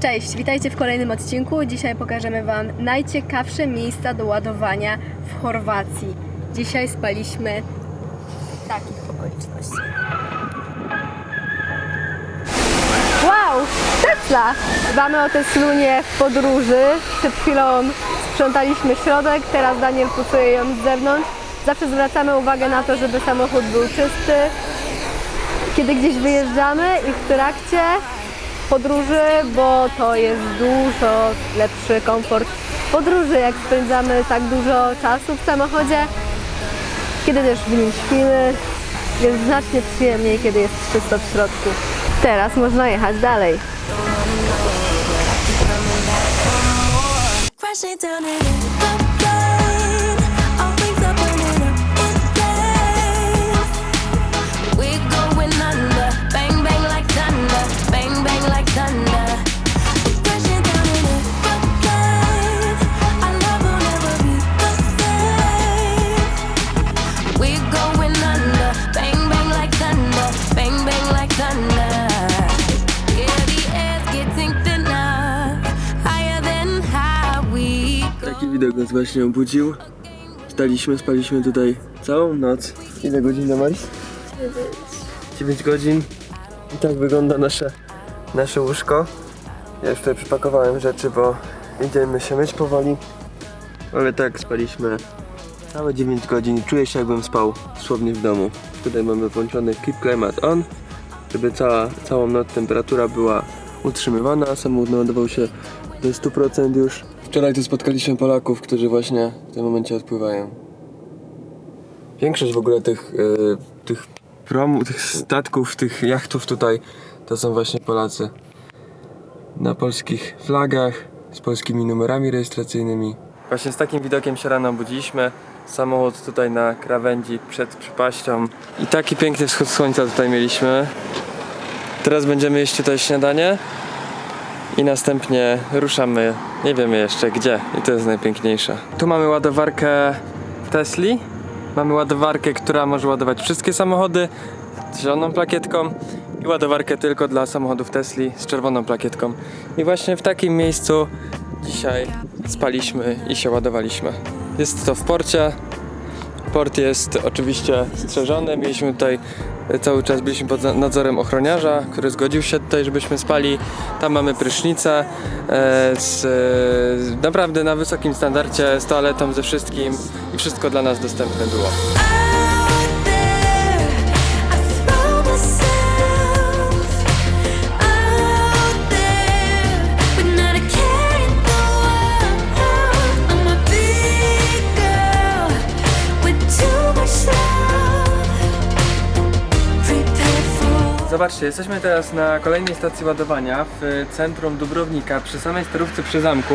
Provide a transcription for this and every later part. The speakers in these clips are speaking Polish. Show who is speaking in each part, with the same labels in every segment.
Speaker 1: Cześć, witajcie w kolejnym odcinku. Dzisiaj pokażemy Wam najciekawsze miejsca do ładowania w Chorwacji. Dzisiaj spaliśmy w takich okolicznościach. Wow! Tesla! Dbamy o Teslunie w podróży. Przed chwilą sprzątaliśmy środek, teraz Daniel pucuje ją z zewnątrz. Zawsze zwracamy uwagę na to, żeby samochód był czysty. Kiedy gdzieś wyjeżdżamy i w trakcie podróży, bo to jest dużo lepszy komfort podróży, jak spędzamy tak dużo czasu w samochodzie, kiedy też w nim śpimy. Jest znacznie przyjemniej, kiedy jest czysto w środku. Teraz można jechać dalej.
Speaker 2: Crashing down
Speaker 3: nas właśnie obudził. Staliśmy, spaliśmy tutaj całą noc. Ile godzin na Maris? 9 godzin. I tak wygląda nasze, nasze łóżko. Ja już tutaj przypakowałem rzeczy, bo idziemy się myć powoli. Ale tak, spaliśmy całe 9 godzin. Czuję się jakbym spał dosłownie w domu. Tutaj mamy włączony Keep Climate On, żeby cała, całą noc temperatura była utrzymywana. Samochód naładował się do 100% już. Wczoraj tu spotkaliśmy Polaków, którzy właśnie w tym momencie odpływają. Większość w ogóle tych, e, tych tych statków, tych jachtów tutaj to są właśnie Polacy. Na polskich flagach, z polskimi numerami rejestracyjnymi. Właśnie z takim widokiem się rano budziliśmy. Samochód tutaj na krawędzi przed przepaścią. I taki piękny wschód słońca tutaj mieliśmy. Teraz będziemy jeść tutaj śniadanie i następnie ruszamy, nie wiemy jeszcze gdzie i to jest najpiękniejsze. Tu mamy ładowarkę Tesli. Mamy ładowarkę, która może ładować wszystkie samochody z zieloną plakietką i ładowarkę tylko dla samochodów Tesli z czerwoną plakietką. I właśnie w takim miejscu dzisiaj spaliśmy i się ładowaliśmy. Jest to w porcie. Port jest oczywiście strzeżony. Mieliśmy tutaj cały czas byliśmy pod nadzorem ochroniarza, który zgodził się tutaj, żebyśmy spali. Tam mamy prysznicę e, z, e, naprawdę na wysokim standardzie, z toaletą, ze wszystkim i wszystko dla nas dostępne było. Zobaczcie, jesteśmy teraz na kolejnej stacji ładowania w centrum Dubrownika, przy samej sterówce przy zamku.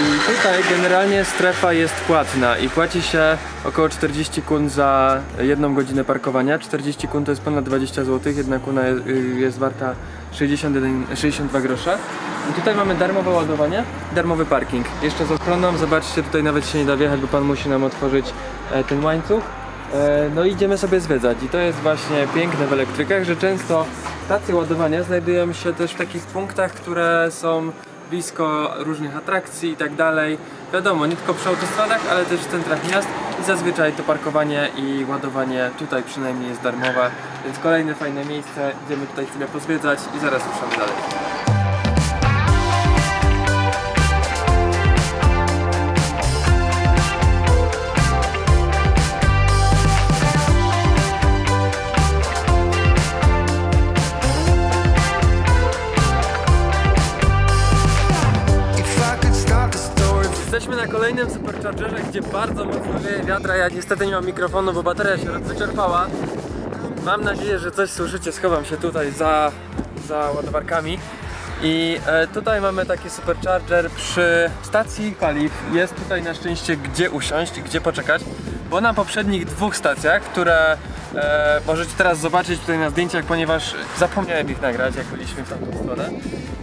Speaker 3: I tutaj generalnie strefa jest płatna i płaci się około 40 kun za jedną godzinę parkowania. 40 kun to jest ponad 20 zł, jedna kuna jest, jest warta 61, 62 grosze. I tutaj mamy darmowe ładowanie, darmowy parking. Jeszcze z ochroną, zobaczcie, tutaj nawet się nie da wjechać, bo pan musi nam otworzyć e, ten łańcuch. E, No idziemy sobie zwiedzać i to jest właśnie piękne w elektrykach, że często stacje ładowania znajdują się też w takich punktach, które są blisko różnych atrakcji i tak dalej. Wiadomo, nie tylko przy autostradach, ale też w centrach miast i zazwyczaj to parkowanie i ładowanie tutaj przynajmniej jest darmowe, więc kolejne fajne miejsce, idziemy tutaj sobie pozwiedzać i zaraz ruszamy dalej. Kolejnym superchargerze, gdzie bardzo mocno wieje wiatra. Ja niestety nie mam mikrofonu, bo bateria się wyczerpała. Mam nadzieję, że coś słyszycie. Schowam się tutaj za, za ładowarkami. I e, tutaj mamy taki supercharger przy stacji paliw. Jest tutaj na szczęście gdzie usiąść, gdzie poczekać, bo na poprzednich dwóch stacjach, które e, możecie teraz zobaczyć tutaj na zdjęciach, ponieważ zapomniałem ich nagrać, jak byliśmy w tamtą stronę.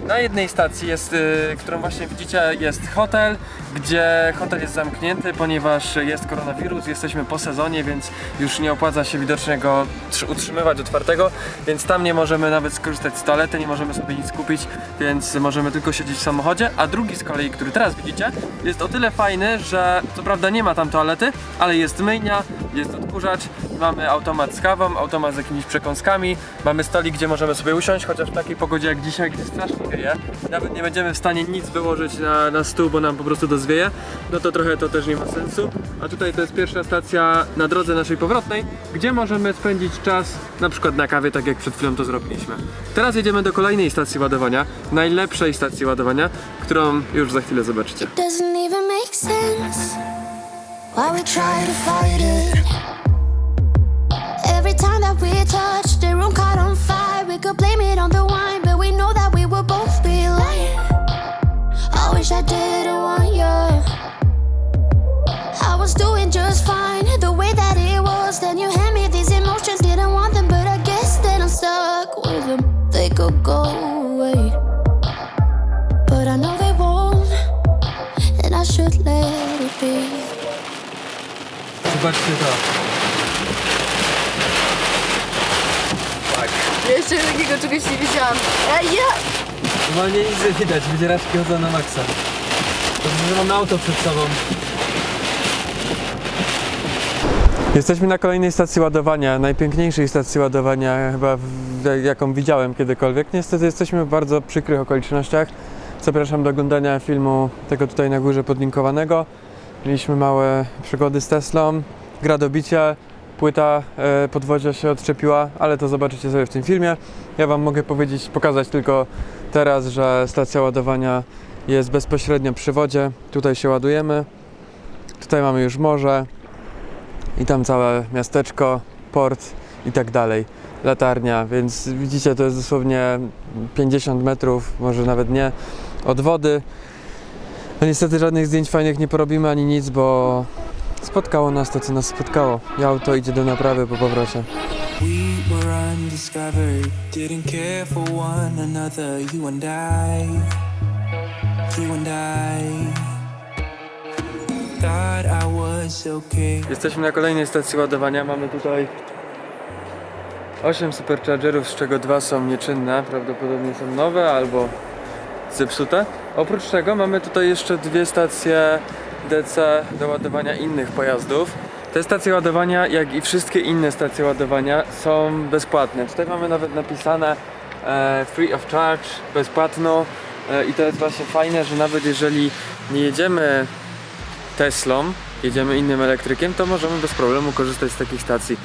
Speaker 3: Na jednej stacji jest, y, którą właśnie widzicie, jest hotel, gdzie hotel jest zamknięty, ponieważ jest koronawirus, jesteśmy po sezonie, więc już nie opłaca się widocznie go tr- utrzymywać otwartego, więc tam nie możemy nawet skorzystać z toalety, nie możemy sobie nic kupić, więc możemy tylko siedzieć w samochodzie, a drugi z kolei, który teraz widzicie, jest o tyle fajny, że co prawda nie ma tam toalety, ale jest myjnia, jest odkurzacz, mamy automat z kawą, automat z jakimiś przekąskami, mamy stolik, gdzie możemy sobie usiąść, chociaż w takiej pogodzie jak dzisiaj, gdzie strasznie wieje, nawet nie będziemy w stanie nic wyłożyć na, na stół, bo nam po prostu dozwieje, no to trochę to też nie ma sensu. A tutaj to jest pierwsza stacja na drodze naszej powrotnej, gdzie możemy spędzić czas na przykład na kawie, tak jak przed chwilą to zrobiliśmy. Teraz jedziemy do kolejnej stacji ładowania, najlepszej stacji ładowania, którą już za chwilę zobaczycie.
Speaker 2: Why we try to
Speaker 4: fight it.
Speaker 2: Every time that we touch, the room caught on fire. We could blame it on the wine, but we know that we will both be lying. I wish I didn't want you. I was doing just fine, the way that it was. Then you hand me these emotions, didn't want them, but I guess that I'm stuck with them. They could go away, but I know they won't, and I should let it be.
Speaker 3: Zobaczcie to.
Speaker 1: Jeszcze takiego czegoś nie widziałam. Ej, ja...
Speaker 3: Normalnie nic nie widać, wydzieraczki chodzą na maksa. Dobrze, że mamy auto przed sobą. Jesteśmy na kolejnej stacji ładowania, najpiękniejszej stacji ładowania chyba w, jaką widziałem kiedykolwiek. Niestety jesteśmy w bardzo przykrych okolicznościach. Zapraszam do oglądania filmu tego tutaj na górze podlinkowanego. Mieliśmy małe przygody z Teslą, gra do bicia, płyta e, podwozia się odczepiła, ale to zobaczycie sobie w tym filmie. Ja Wam mogę powiedzieć, pokazać tylko teraz, że stacja ładowania jest bezpośrednio przy wodzie. Tutaj się ładujemy. Tutaj mamy już morze i tam całe miasteczko, port i tak dalej. Latarnia, więc widzicie, to jest dosłownie 50 metrów, może nawet nie, od wody. No niestety żadnych zdjęć fajnych nie porobimy ani nic, bo spotkało nas to, co nas spotkało. I auto idzie do naprawy po powrocie.
Speaker 5: We were undiscovered, didn't care for one another, you and I, you and I. Thought I was okay.
Speaker 3: Jesteśmy na kolejnej stacji ładowania. Mamy tutaj 8 superchargerów, z czego dwa są nieczynne. Prawdopodobnie są nowe albo zepsute. Oprócz tego mamy tutaj jeszcze dwie stacje DC do ładowania innych pojazdów. Te stacje ładowania, jak i wszystkie inne stacje ładowania, są bezpłatne. Tutaj mamy nawet napisane e, free of charge, bezpłatno. E, I to jest właśnie fajne, że nawet jeżeli nie jedziemy Teslą, jedziemy innym elektrykiem, to możemy bez problemu korzystać z takich stacji.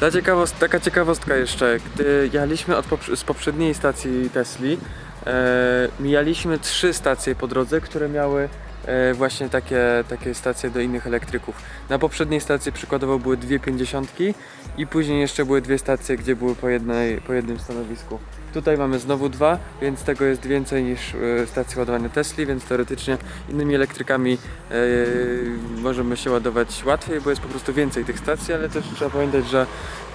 Speaker 3: Ta ciekawost, taka ciekawostka jeszcze, gdy jechaliśmy poprze- z poprzedniej stacji Tesli, e, mijaliśmy trzy stacje po drodze, które miały właśnie takie, takie stacje do innych elektryków. Na poprzedniej stacji przykładowo były dwie pięćdziesiątki i później jeszcze były dwie stacje, gdzie były po, jednej, po jednym stanowisku. Tutaj mamy znowu dwa, więc tego jest więcej niż e, stacji ładowania Tesli, więc teoretycznie innymi elektrykami e, możemy się ładować łatwiej, bo jest po prostu więcej tych stacji, ale też trzeba pamiętać, że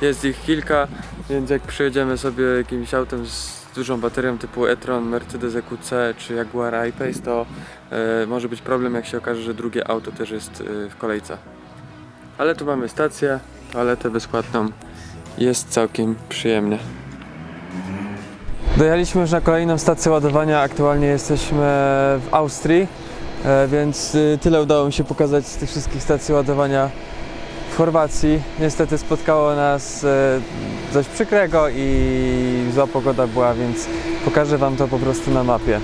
Speaker 3: jest ich kilka, więc jak przyjedziemy sobie jakimś autem z dużą baterią typu e-tron, Mercedes EQC czy Jaguar I-Pace, to e, może być problem, jak się okaże, że drugie auto też jest e, w kolejce. Ale tu mamy stację, toaletę bezpłatną, jest całkiem przyjemnie. Dojechaliśmy już na kolejną stację ładowania. Aktualnie jesteśmy w Austrii, e, więc y, tyle udało mi się pokazać z tych wszystkich stacji ładowania Chorwacji. Niestety spotkało nas e, coś przykrego i zła pogoda była, więc pokażę Wam to po prostu na mapie.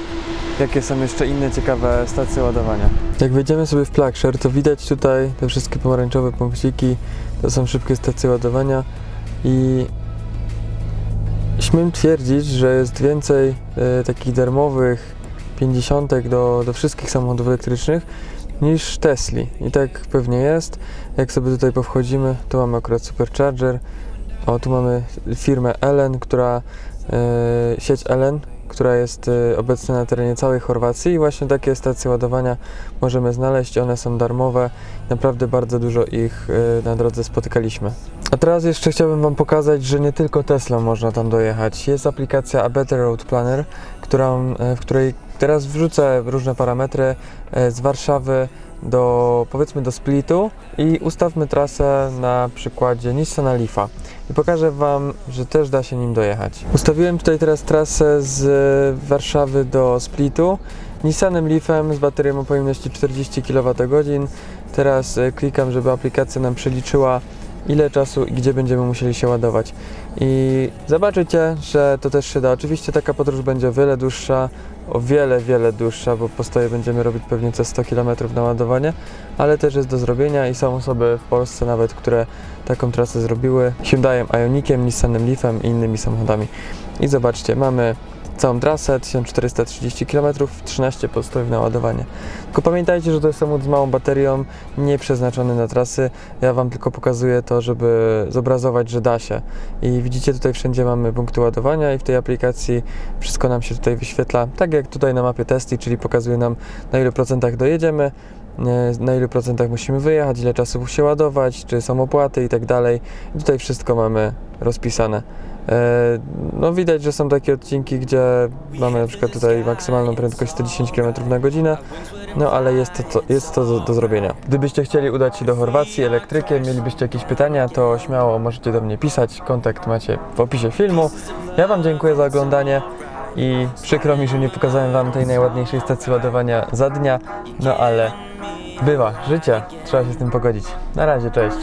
Speaker 3: Jakie są jeszcze inne ciekawe stacje ładowania. Jak wejdziemy sobie w Plagshare, to widać tutaj te wszystkie pomarańczowe punkciki. To są szybkie stacje ładowania i Śmiem twierdzić, że jest więcej e, takich darmowych 50 do, do wszystkich samochodów elektrycznych niż Tesli. I tak pewnie jest. Jak sobie tutaj powchodzimy, to mamy akurat Supercharger. O, tu mamy firmę Elen, która e, sieć Elen, która jest y, obecna na terenie całej Chorwacji i właśnie takie stacje ładowania możemy znaleźć. One są darmowe. Naprawdę bardzo dużo ich y, na drodze spotykaliśmy. A teraz jeszcze chciałbym Wam pokazać, że nie tylko Teslą można tam dojechać. Jest aplikacja A Better Road Planner, e, w której teraz wrzucę różne parametry e, z Warszawy do powiedzmy do Splitu i ustawmy trasę na przykładzie Nissana Leafa i pokażę Wam, że też da się nim dojechać. Ustawiłem tutaj teraz trasę z Warszawy do Splitu Nissanem Leafem z baterią o pojemności 40 kWh. Teraz e, klikam, żeby aplikacja nam przeliczyła ile czasu i gdzie będziemy musieli się ładować. I zobaczycie, że to też się da. Oczywiście taka podróż będzie o wiele dłuższa, o wiele, wiele dłuższa, bo postoje będziemy robić pewnie co 100 km na ładowanie, ale też jest do zrobienia i są osoby w Polsce nawet, które taką trasę zrobiły Hyundaiem Ioniqiem, Nissanem Leafem i innymi samochodami. I zobaczcie, mamy całą trasę, 1430 km, 13 postojów na ładowanie. Tylko pamiętajcie, że to jest samochód z małą baterią, nie przeznaczony na trasy. Ja Wam tylko pokazuję to, żeby zobrazować, że da się. I widzicie, tutaj wszędzie mamy punkty ładowania i w tej aplikacji wszystko nam się tutaj wyświetla, tak jak tutaj na mapie testy, czyli pokazuje nam na ilu procentach dojedziemy, na ilu procentach musimy wyjechać, ile czasu się ładować, czy są opłaty i tak dalej. Tutaj wszystko mamy rozpisane. E, No widać, że są takie odcinki, gdzie mamy na przykład tutaj maksymalną prędkość 110 km na godzinę, no ale jest to, to, jest to do, do zrobienia. Gdybyście chcieli udać się do Chorwacji elektrykiem, mielibyście jakieś pytania, to śmiało możecie do mnie pisać, kontakt macie w opisie filmu. Ja Wam dziękuję za oglądanie i przykro mi, że nie pokazałem Wam tej najładniejszej stacji ładowania za dnia, no ale bywa, życie, trzeba się z tym pogodzić. Na razie, cześć.